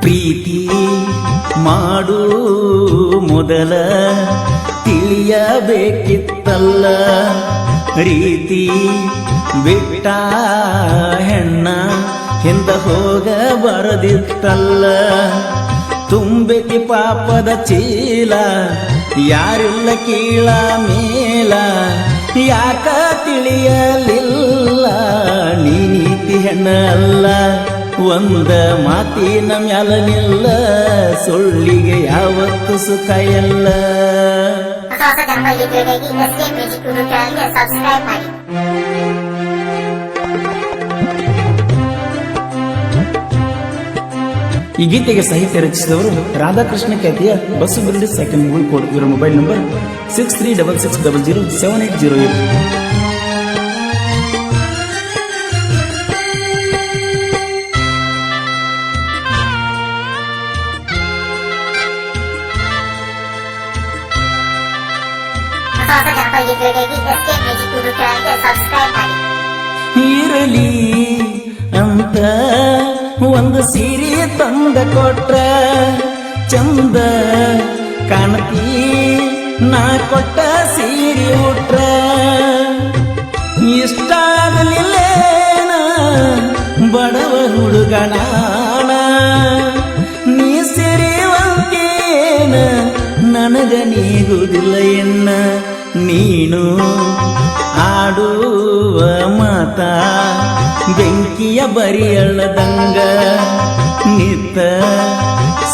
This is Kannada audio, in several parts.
ಪ್ರೀತಿ ಮಾಡು ಮೊದಲ ತಿಳಿಯಬೇಕಿತ್ತಲ್ಲ ರೀತಿ ಬಿಟ್ಟ ಹೆಣ್ಣ ಹಿಂದ ಹೋಗ ಬರದಿತ್ತಲ್ಲ. ತುಂಬೆತಿ ಪಾಪದ ಚೀಲ, ಯಾರಿಲ್ಲ ಕೀಳ ಮೇಲ, ಯಾಕ ತಿಳಿಯಲಿಲ್ಲ? ನೀತಿ ಹೆಣ್ಣ ಅಲ್ಲ ಒಂದ ಮಾತಿನ ಮ್ಯಾಲನಿಲ್ಲ ಸುಳ್ಳಿಗೆ ಯಾವತ್ತು ಸುಖ ಎಲ್ಲ ಈ ಗೀತೆಗೆ ಸಾಹಿತ್ಯ ರಚಿಸಿದವರು ರಾಧಾಕೃಷ್ಣ ಖ್ಯಾತಿಯ ಬಸ್ಸು ಬಿಲ್ಡಿ ಸೆಕೆಂಡ್ ಉಳ್ಕೋಡ್ ಇವರ mobile number six three double six double zero seven eight zero eight ಇರಲಿ ಅಂತ ಒಂದು ಸೀರೆ ತಂದ ಕೊಟ್ರ ಚಂದ ಕಾಣತಿ ನಾ ಕೊಟ್ಟ ಸೀರೆ ಉಟ್ರ ಇಷ್ಟ ಆಗಲಿಲ್ಲೇನ ಬಡವ ಹುಡುಗನಾಣ ನೀ ಸಿರಿವಂತೇನ ನನಗ ನೀಗುದಿಲ್ಲ ಎನ್ನ ನೀನು ಆಡುವ ಮಾತ ಬೆಂಕಿಯ ಬರಿಯಳದಂಗ ನಿತ್ತ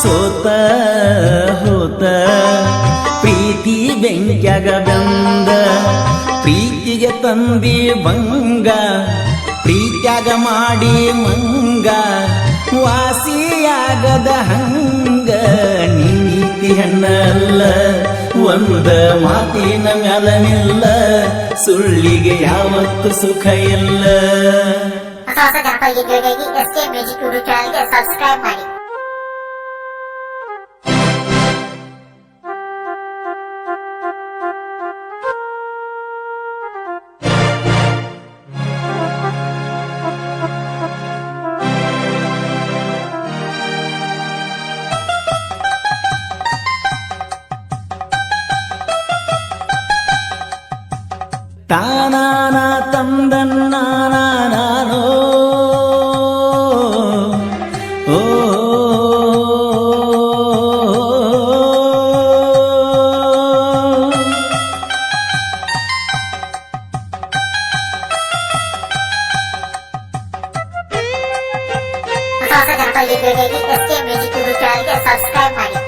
ಸೋತ ಹೋತ. ಪ್ರೀತಿ ಬೆಂಕಿಯಾಗ ಬಂದ, ಪ್ರೀತಿಗೆ ತಂದಿ ಭಂಗ, ಪ್ರೀತ್ಯಾಗ ಮಾಡಿ ಮಂಗ, ವಾಸಿಯಾಗದ ಹಂಗ ನೀತಿ ಹೆಣ್ಣಲ್ಲ. ಒಂದ ಮಾತಿನ ಮ್ಯಾಲನಿಲ್ಲ ಸುಳ್ಳಿಗೆ ಯಾವತ್ತು ಸುಖ ಇಲ್ಲ. ಎಸ್ ಕೆ ಸಬ್ಸ್ಕ್ರೈಬ್ ಮಾಡಿ. ಎಸ್ ಕೆ ಮ್ಯೂಸಿಕ್ ಯೂಟ್ಯೂಬ್ ಚಾನಲ್ಗೆ ಸಬ್ಸ್ಕ್ರೈಬ್ ಮಾಡಿ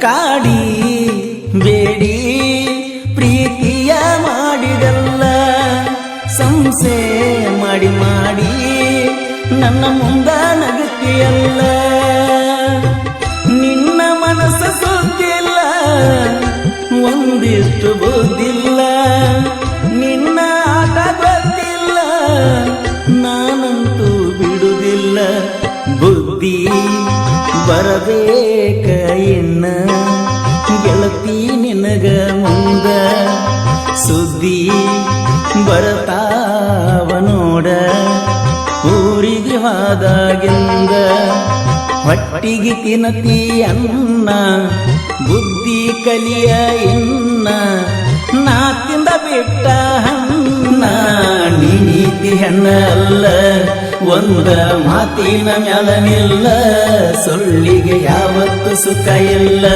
ಕಾಡಿ ಬೇಡಿ, ಪ್ರೀತಿಯ ಮಾಡಿದಲ್ಲ ಸಂಸೆ ಮಾಡಿ ಮಾಡಿ ನನ್ನ ಮುಂದ ನಗುತ್ತಿಯಲ್ಲ. ನಿನ್ನ ಮನಸ್ಸ ಸುದ್ದಿಲ್ಲ ಒಂದಿಷ್ಟು ಬುದ್ಧಿಲ್ಲ. ನಿನ್ನ ಗೆಳತಿ ನಿನಗ ಮುಂದ ಸುದ್ದಿ ಬರತಾವ ನೋಡ ಊರಿಗೆ ಹೋದಾಗಿಂದ ಹೊಟ್ಟಿಗೆ ತಿನ್ನತಿ ಅನ್ನ, ಬುದ್ಧಿ ಕಲಿಯ ಇನ್ನ ನಾ ತಿಂದ ಬಿಟ್ಟ ಹನ್ನ ನೀತಿ ಹೆಣ್ಣಲ್ಲ, ಒಂದ ಮಾತಿನ ಮ್ಯಾಲನಿಲ್ಲ ಸುಳ್ಳಿಗೆ ಯಾವತ್ತು ಸುಖ ಇಲ್ಲ.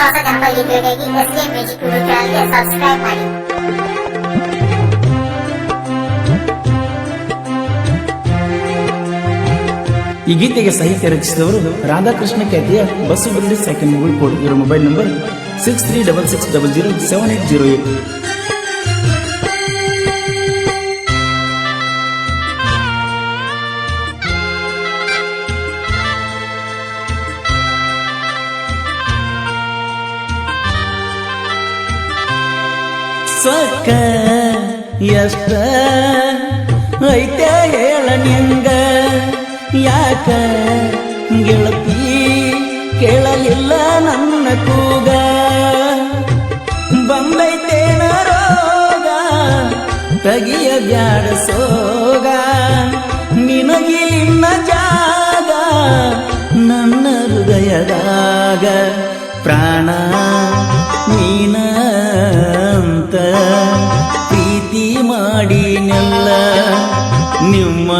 ಹೊಸ ಹೊಸ ಧರ್ಮ ವಿಡಿಯೋಗಾಗಿ ಎಸ್ ಕೆ ಮ್ಯೂಸಿಕ್ ಯೂಟ್ಯೂಬ್ ಚಾನಲ್ಗೆ ಸಬ್ಸ್ಕ್ರೈಬ್ ಮಾಡಿ ಈ ಗೀತೆಗೆ ಸಾಹಿತ್ಯ ರಚಿಸಿದವರು ರಾಧಾಕೃಷ್ಣ ಖ್ಯಾತಿಯ ಬಸ್ಸು ಬಿಲ್ಡಿ ಸೆಕೆಂಡ್ ಉಳ್ಕೋಡ್ ಇವರ mobile number six three double six double zero seven eight zero eight ಸೊಕ್ಕ ಎಷ್ಟ ಐತೆ ಹೇಳ ನಿಂಗ? ಯಾಕ ಗೆಳತಿ ಕೇಳಲಿಲ್ಲ ನನ್ನ ಕೂಗ? ಬಂದೈತೇನ ರೋಗ? ತಗಿಯ ಬ್ಯಾಡ ಸೋಗ? ಪ್ರೀತಿ ಮಾಡಿನೆಲ್ಲ ನಿಮ್ಮ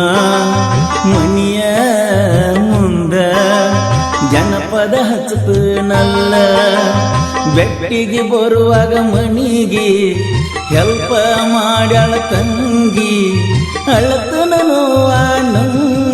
ಮನಿಯ ಮುಂದ ಜನಪದ ಹಚ್ಚತನಲ್ಲ ಬೆಟ್ಟಿಗೆ ಬರುವಾಗ ಮನಿಗೆ ಹೆಲ್ಪ ಮಾಡ್ಯಾಳ ತಂಗಿ ಅಳತನ ನೋವ ನಂಗಿ